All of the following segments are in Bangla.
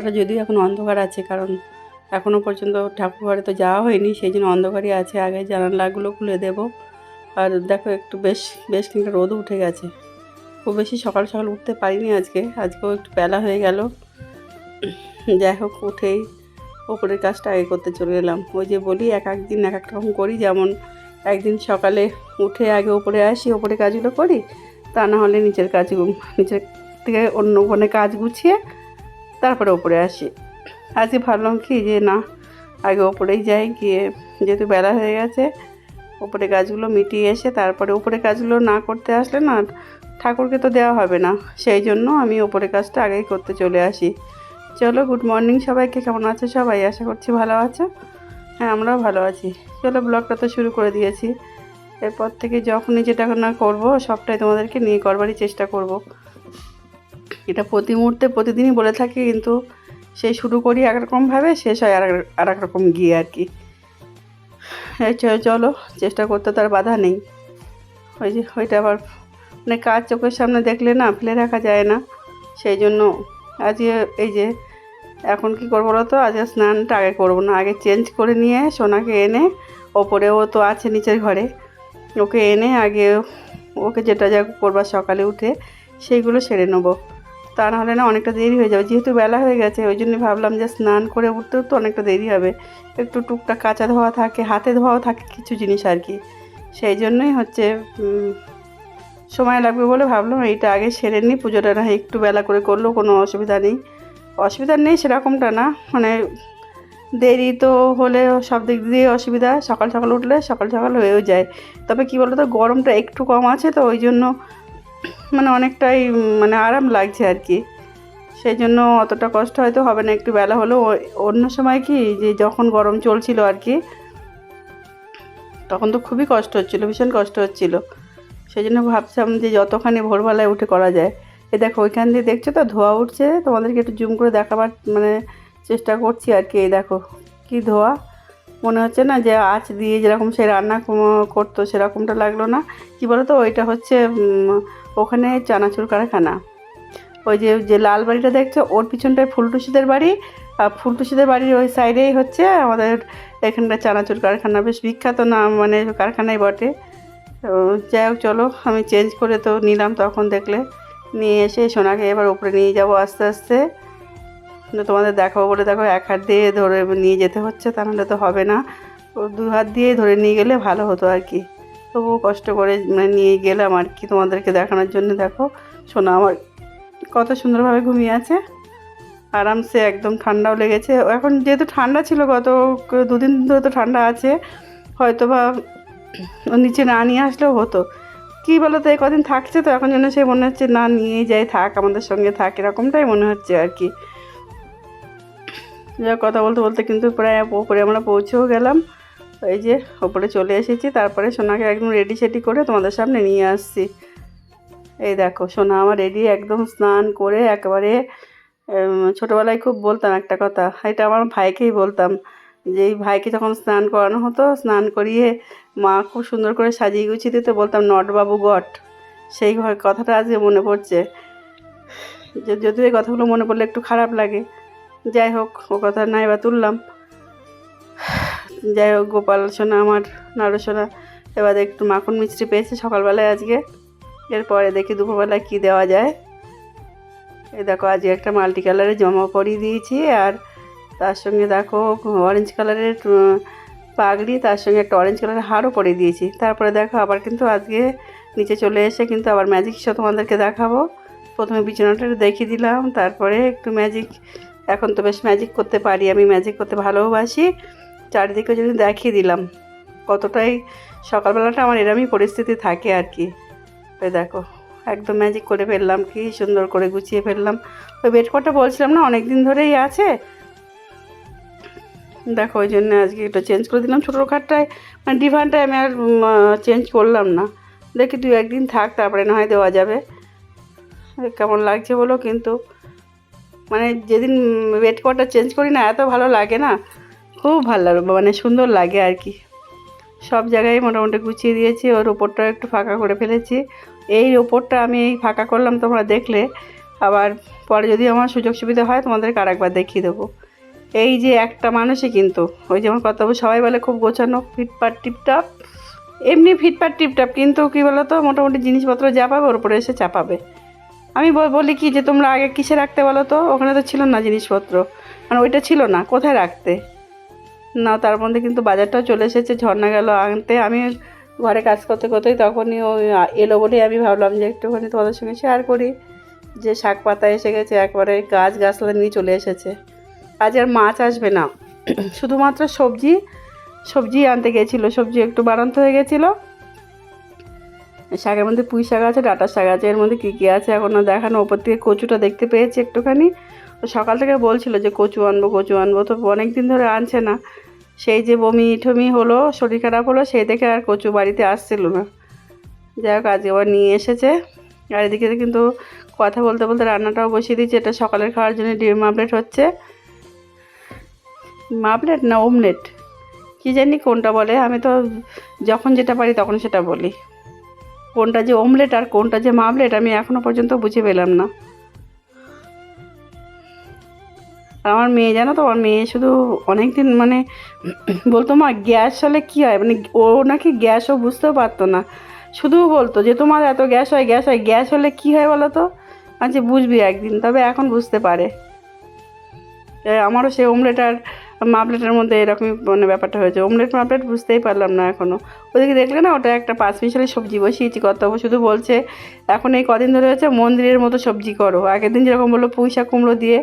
ওটা যদিও এখন অন্ধকার আছে, কারণ এখনও পর্যন্ত ঠাকুর ঘরে তো যাওয়া হয়নি, সেই জন্য অন্ধকারই আছে। আগে জানালাগুলো খুলে দেব। আর দেখো একটু বেশ বেশ কিন্তু রোদ উঠে গেছে। খুব বেশি সকাল সকাল উঠতে পারিনি আজকে। আজকেও একটু বেলা হয়ে গেল। যাই হোক, উঠেই ওপরের কাজটা আগে করতে চলে এলাম। ওই যে বলি, এক এক দিন এক এক রকম করি। যেমন একদিন সকালে উঠে আগে ওপরে আসি, ওপরে কাজগুলো করি, তা না হলে নিচের কাজ, নিচের থেকে অন্য কোনো কাজ গুছিয়ে তারপরে ওপরে আসি। আজকে ভাবলাম কি যে না, আগে ওপরেই যাই, গিয়ে যেহেতু বেলা হয়ে গেছে ওপরে গাছগুলো মিটিয়ে এসে তারপরে ওপরে কাজগুলো না করতে আসলে না, ঠাকুরকে তো দেওয়া হবে না। সেই জন্য আমি ওপরে কাজটা আগেই করতে চলে আসি। চলো গুড মর্নিং সবাইকে। কেমন আছো সবাই? আশা করছি ভালো আছো। হ্যাঁ আমরাও ভালো আছি। চলো ব্লগটা তো শুরু করে দিয়েছি। এরপর থেকে যখনই যেটা না করব, সবটাই তোমাদেরকে নিয়ে করবারই চেষ্টা করব। এটা প্রতি মুহূর্তে প্রতিদিনই বলে থাকি, কিন্তু সেই শুরু করি একরকমভাবে শেষ হয় আর এক রকম গিয়ে আর কি। চলো, চেষ্টা করতে তার বাধা নেই। ওই যে, ওইটা আবার মানে কাজ চোখের সামনে দেখলে না, ফেলে রাখা যায় না। সেই জন্য আজকে এই যে, এখন কি করব বলো তো? আজকে স্নানটা আগে করব না, আগে চেঞ্জ করে নিয়ে সোনাকে এনে ওপরে ও তো আছে নিচের ঘরে। ওকে এনে আগে, ওকে যেটা যা করবার সকালে উঠে, সেইগুলো সেরে নেব। তা নাহলে না অনেকটা দেরি হয়ে যাবে। যেহেতু বেলা হয়ে গেছে, ওই জন্য ভাবলাম যে স্নান করে উঠতেও তো অনেকটা দেরি হবে। একটু টুকটাক কাঁচা ধোয়া থাকে, হাতে ধোয়াও থাকে কিছু জিনিস আর কি। সেই জন্যই হচ্ছে সময় লাগবে বলে ভাবলাম এইটা আগে সেরে নিই, পুজোটা না একটু বেলা করে করলেও কোনো অসুবিধা নেই। অসুবিধা নেই সেরকমটা না মানে দেরি তো হলে সব দিক দিয়ে অসুবিধা, সকাল সকাল উঠলে সকাল সকাল হয়েও যায়। তবে কি বলতো, গরমটা একটু কম আছে তো, ওই জন্য মানে অনেকটাই মানে আরাম লাগছে আর কি। সেই জন্য অতটা কষ্ট হয়তো হবে না, একটু বেলা হলেও। অন্য সময় কি যে যখন গরম চলছিল আর কি, তখন তো খুবই কষ্ট হচ্ছিল, ভীষণ কষ্ট হচ্ছিল। সেই জন্য ভাবছিলাম যে যতখানি ভোরবেলায় উঠে করা যায়। এ দেখো, ওইখান দিয়ে দেখছ তো, ধোয়া উঠছে। তোমাদেরকে একটু জুম করে দেখাবার মানে চেষ্টা করছি আর কি, এই দেখো, কি ধোয়া। মনে হচ্ছে না যে আঁচ দিয়ে যেরকম সে রান্না করতো সেরকমটা লাগল না। কি বলো তো ওইটা হচ্ছে ওখানে চানাচুর কারখানা। ওই যে যে লাল বাড়িটা দেখছ, ওর পিছনটায় ফুলটুসিদের বাড়ি। আর ফুলটুসিদের বাড়ির ওই সাইডেই হচ্ছে আমাদের এখানটা চানাচুর কারখানা। বেশ বিখ্যাত না মানে কারখানাই বটে। যাই হোক, চলো, আমি চেঞ্জ করে তো নিলাম তখন দেখলে। নিয়ে এসে সোনাকে এবার উপরে নিয়ে যাব আস্তে আস্তে। কিন্তু তোমাদের দেখাবো বলে দেখো এক হাত দিয়ে ধরে নিয়ে যেতে হচ্ছে, তা নাহলে তো হবে না। ও দু হাত দিয়ে ধরে নিয়ে গেলে ভালো হতো আর কি। তবুও কষ্ট করে মানে নিয়ে গেলাম আর কি তোমাদেরকে দেখানোর জন্য। দেখো, সোনা আমার কত সুন্দরভাবে ঘুমিয়ে আছে। আরামসে একদম ঠান্ডাও লেগেছে। এখন যেহেতু ঠান্ডা ছিল, গত দুদিন ধরে তো ঠান্ডা আছে। হয়তো বা নিচে না নিয়ে আসলেও হতো। কী বলো তো এই কদিন থাকছে তো, এখন যেন সে মনে হচ্ছে না নিয়ে যাই থাক, আমাদের সঙ্গে থাক, এরকমটাই মনে হচ্ছে আর কি। কথা বলতে বলতে কিন্তু প্রায় ওপরে আমরা পৌঁছেও গেলাম। এই যে, ওপরে চলে এসেছি, তারপরে সোনাকে একদম রেডি সেডি করে তোমাদের সামনে নিয়ে আসছি। এই দেখো, সোনা আমার রেডি একদম স্নান করে একেবারে ছোটোবেলায় খুব বলতাম একটা কথা, এটা আমার ভাইকেই বলতাম যে, এই ভাইকে যখন স্নান করানো হতো, স্নান করিয়ে মা খুব সুন্দর করে সাজিয়ে গুছিয়ে দিতে বলতাম, নটবাবু, গট। সেই কথাটা আজকে মনে পড়ছে। যদিও এই কথাগুলো মনে পড়লে একটু খারাপ লাগে। যাই হোক, ও কথা নাই বা তুললাম। যাই হোক, গোপাল, সোনা, আমার নাড়ু সোনা, এবার একটু মাখন মিষ্টি পেয়েছে সকালবেলায় আজকে। এরপরে দেখি দুপুরবেলায় কী দেওয়া যায়। এই দেখো, আজকে একটা মাল্টি কালারের জামা পরিয়ে দিয়েছি, আর তার সঙ্গে দেখো অরেঞ্জ কালারের পাগড়ি, তার সঙ্গে একটা অরেঞ্জ কালারের হারও পরিয়ে দিয়েছি। তারপরে দেখো, আবার কিন্তু আজকে নিচে চলে এসে কিন্তু আবার ম্যাজিক শো তোমাদেরকে দেখাবো। প্রথমে বিছানাটা দেখিয়ে দিলাম, তারপরে একটু ম্যাজিক এখন তো বেশ ম্যাজিক করতে পারি, আমি ম্যাজিক করতে ভালোবাসি। চারিদিকে যদি দেখিয়ে দিলাম, কতটাই সকালবেলাটা আমার এরমই পরিস্থিতি থাকে আর কি। ওই দেখো, একদম ম্যাজিক করে ফেললাম, কি সুন্দর করে গুছিয়ে ফেললাম। ওই বেড কটা বলছিলাম না অনেক দিন ধরেই আছে। দেখো, ওই জন্য আজকে এটা চেঞ্জ করে দিলাম ছোটো খাটটায়। মানে ডিভানটায় আমি আর চেঞ্জ করলাম না। দেখি দু একদিন থাক, তারপরে না হয় দেওয়া যাবে। কেমন লাগছে বলো কিন্তু। মানে যেদিন বেড কভারটা চেঞ্জ করি না, এত ভালো লাগে না। খুব ভালো লাগে মানে সুন্দর লাগে আর কি। সব জায়গায় মোটামুটি গুছিয়ে দিয়েছি, ওর ওপরটা একটু ফাঁকা করে ফেলেছি। এই ওপরটা আমি এই ফাঁকা করলাম, তোমরা দেখলে। আবার পরে যদি আমার সুযোগ সুবিধা হয়, তোমাদেরকে আরেকবার দেখিয়ে দেবো। এই যে একটা মানুষই কিন্তু, ওই যেমন কথা সবাই বলে খুব গোছানো ফিটপাট টিপটাপ। এমনি ফিটপাট টিপটাপ, কিন্তু কী বলো তো মোটামুটি জিনিসপত্র যা পাবে, ওর উপরে এসে চাপাবে। আমি বল- বলি কি যে তোমরা আগে কিসে রাখতে বলো তো? ওখানে তো ছিল না জিনিসপত্র। মানে ওইটা ছিল না, কোথায় রাখতে? না, তার মধ্যে কিন্তু বাজারটাও চলে এসেছে, ঝর্ণা গেল আনতে। আমি ঘরে কাজ করতে করতেই তখনই ওই এলো বলেই আমি ভাবলাম যে একটুখানি তোমাদের সঙ্গে শেয়ার করি। যে শাক পাতা এসে গেছে, একবারে গাছ গাছলা নিয়ে চলে এসেছে। আজ আর মাছ আসবে না। শুধুমাত্র সবজি সবজি আনতে গেছিল, সবজি একটু বাড়ন্ত হয়ে গেছিল। শাকের মধ্যে পুঁই শাক আছে, ডাটা শাক আছে, এর মধ্যে কী কী আছে এখনও দেখানো, ওপর থেকে কচুটা দেখতে পেয়েছি একটুখানি। তো সকাল থেকে বলছিল যে কচু আনব কচু আনব, তো অনেক দিন ধরে আনছে না। সেই যে বমি টমি হলো, শরীর খারাপ হলো, সেই দেখে আর কচু বাড়িতে আসছিল না। যাই হোক, আজকে আবার নিয়ে এসেছে। আর এদিকে কিন্তু কথা বলতে বলতে রান্নাটাও বসিয়ে দিয়েছি, এটা সকালের খাওয়ার জন্য ডিম মাপলেট হচ্ছে। মাপলেট না ওমলেট কী জানি কোনটা বলে, আমি তো যখন যেটা পারি তখন সেটা বলি। কোনটা যে ওমলেট আর কোনটা যে মামলেট আমি এখনও পর্যন্ত বুঝে পেলাম না। আর আমার মেয়ে জানো তো, আমার মেয়ে শুধু অনেক দিন মানে বলতো, মা, গ্যাস হলে কী হয়? মানে ও নাকি গ্যাসও বুঝতেও পারতো না। শুধু বলতো যে, তোমার এত গ্যাস হয় গ্যাস হয়, গ্যাস হলে কী হয় বলো তো? আচ্ছা বুঝবি একদিন, তবে এখন বুঝতে পারে। আমারও সে ওমলেট আর মাপলেটের মধ্যে এরকমই মানে ব্যাপারটা হয়েছে। অমলেট মাপলেট বুঝতেই পারলাম না এখনও ওদিকে দেখলে না, ওটা একটা পাঁচ মিশালি সবজি বসিয়েছি, কত শুধু বলছে, এখন এই কদিন ধরে হচ্ছে মন্দিরের মতো সবজি করো। আগের দিন যেরকম বলল পুঁই শাক কুমড়ো দিয়ে,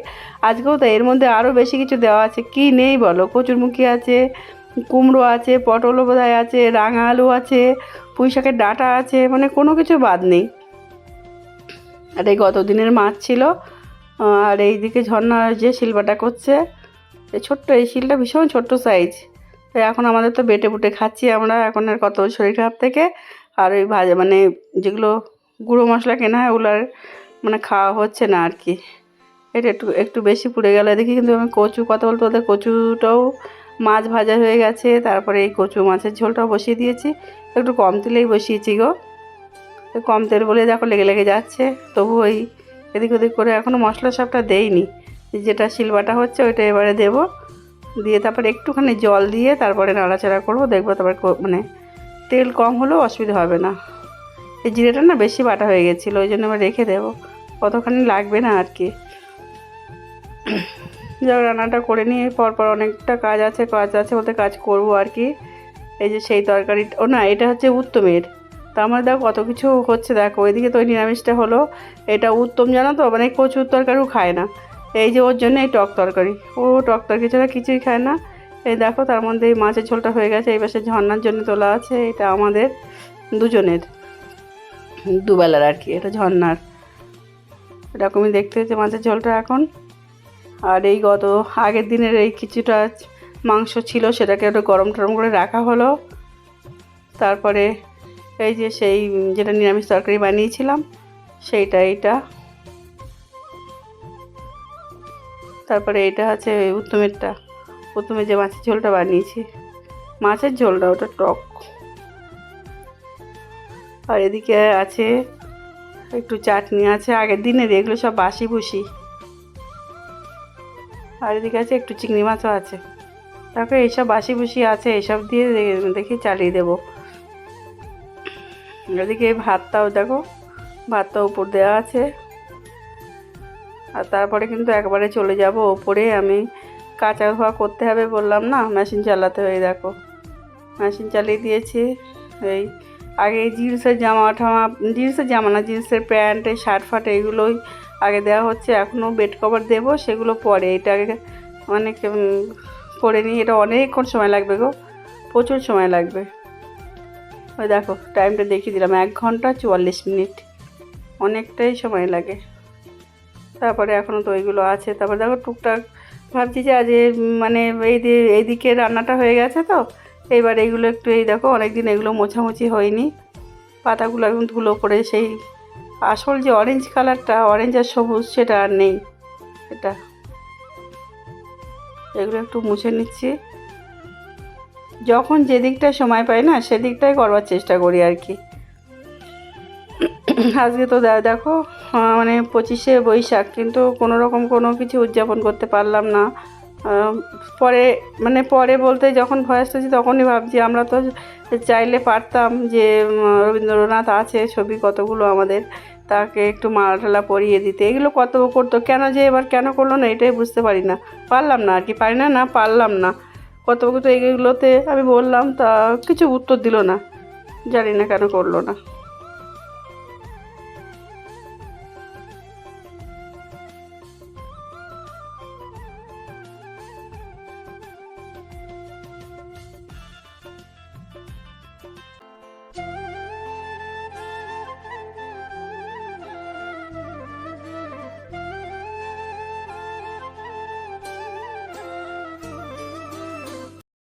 আজকেও তো এর মধ্যে আরও বেশি কিছু দেওয়া আছে। কি নেই বলো? কচুরমুখী আছে, কুমড়ো আছে, পটলও বোধহয় আছে, রাঙা আলু আছে, পুঁই শাকের ডাঁটা আছে মানে কোনো কিছু বাদ নেই। আর এই গত দিনের মাছ ছিল আর এইদিকে ঝর্ণা যে শিলবাটা করছে ছোট্ট এই শিলটা ভীষণ ছোট্ট সাইজ এখন আমাদের তো বেটে বুটে খাচ্ছি আমরা, এখন আর কত শরীর খারাপ থেকে। আর ওই ভাজা মানে যেগুলো গুঁড়ো মশলা কেনা হয় ওগুলো আর মানে খাওয়া হচ্ছে না আর কি। এটা একটু একটু বেশি পুড়ে গেলে দেখি কিন্তু আমি কচু, কথা বলতে বলতে কচুটাও মাছ ভাজা হয়ে গেছে। তারপরে এই কচু মাছের ঝোলটাও বসিয়ে দিয়েছি। একটু কম তেলেই বসিয়েছি গো। কম তেল বলে দেখো লেগে লেগে যাচ্ছে। তবু ওই এদিক ওদিক করে এখনও মশলা সবটা দেইনি। যেটা শিলবাটা হচ্ছে ওইটা এবারে দেবো। দিয়ে তারপরে একটুখানি জল দিয়ে তারপরে নাড়াচাড়া করব, দেখব তারপরে মানে তেল কম হলেও অসুবিধা হবে না। এই জিরেটা না বেশি বাটা হয়ে গেছিল, ওই জন্য আবার রেখে দেবো। কতখানি লাগবে না আর কি। যাক রান্নাটা করে নিয়ে পরপর অনেকটা কাজ আছে কাজ আছে বলতে কাজ করব আর কি। এই যে সেই তরকারি ও না, এটা হচ্ছে উত্তমের। তা আমার দেখো কত কিছু হচ্ছে, দেখো। ওইদিকে তো ওই নিরামিষটা হলো। এটা উত্তম জানো তো? মানে কচুর তরকারিও খায় না। এই যে ওর জন্য এই টক তরকারি। ও টক তরকারি ছাড়া কিছুই খায় না। এই দেখো তার মধ্যে এই মাছের ঝোলটা হয়ে গেছে। এই পাশে ঝর্নার জন্য তোলা আছে। এটা আমাদের দুজনের। দুবেলার আর কি, এটা ঝর্নার এরকমই দেখতে হচ্ছে মাছের ঝোলটা এখন। আর এই গত আগের দিনের এই কিছুটা মাংস ছিল, সেটাকে একটু গরম টরম করে রাখা হলো। তারপরে এই যে সেই, যেটা নিরামিষ তরকারি বানিয়েছিলাম, সেইটা, এইটা। তারপরে এটা আছে উত্তমেরটা। প্রথমে যে মাছের ঝোলটা বানিয়েছি। মাছের ঝোলটা, ওটা টক। আর এদিকে আছে একটু চাটনি আছে। আগের দিনের এগুলো সব বাসি ভুসি। আর এদিকে আছে একটু চিংড়ি মাছও আছে। তারপরে এইসব বাসি বুসি আছে, এইসব দিয়ে দেখি চালিয়ে দেবো। এদিকে ভাতটাও দেখো ভাতটা উপর দেওয়া আছে। আর তারপরে কিন্তু একবারে চলে যাব ওপরে। আমি কাঁচা ধোয়া করতে হবে বললাম না মেশিন চালাতে হয়ে দেখো। মেশিন চালিয়ে দিয়েছি। এই আগে জিন্সের জামা ঠামা জিন্সের জামা না জিন্সের প্যান্ট শার্ট ফার্ট এইগুলোই আগে দেওয়া হচ্ছে। এখনও বেড কভার দেবো সেগুলো পরে। এটা আগে অনেক উম, করে নিই এটা অনেকক্ষণ সময় লাগবে গো প্রচুর সময় লাগবে। ওই দেখো টাইমটা দেখিয়ে দিলাম এক ঘণ্টা চুয়াল্লিশ মিনিট। অনেকটাই সময় লাগে। তারপরে এখনও তো ওইগুলো আছে। তারপরে দেখো টুকটাক ভাবছি যে আজ মানে এই এইদিকে রান্নাটা হয়ে গেছে তো। এইবার এইগুলো একটু এই দেখো অনেকদিন এগুলো মোছামুছি হয়নি। পাতাগুলো একদম ধুলো পড়ে সেই আসল যে অরেঞ্জ কালারটা অরেঞ্জ আর সবুজ সেটা আর নেই। এটা। এগুলো একটু মুছে নিচ্ছি। যখন যে দিকটায় সময় পাই না, সেদিকটাই করবার চেষ্টা করি আর কি। আজকে তো দেখো মানে পঁচিশে বৈশাখ, কিন্তু কোনো রকম কোনো কিছু উদযাপন করতে পারলাম না। পরে মানে পরে বলতে যখন ভয়েস দিয়েছি তখনই ভাবছি, আমরা তো চাইলে পারতাম যে রবীন্দ্রনাথ আছে ছবি কতগুলো আমাদের, তাকে একটু মালা টালা পরিয়ে দিতে। এগুলো কত করতো, কেন যে এবার কেন করল না এটাই বুঝতে পারি না। পারলাম না আর কি, পারি না না পারলাম না। কত কত এগুলোতে আমি বললাম, তা কিছু উত্তর দিল না। জানি না কেন করল না।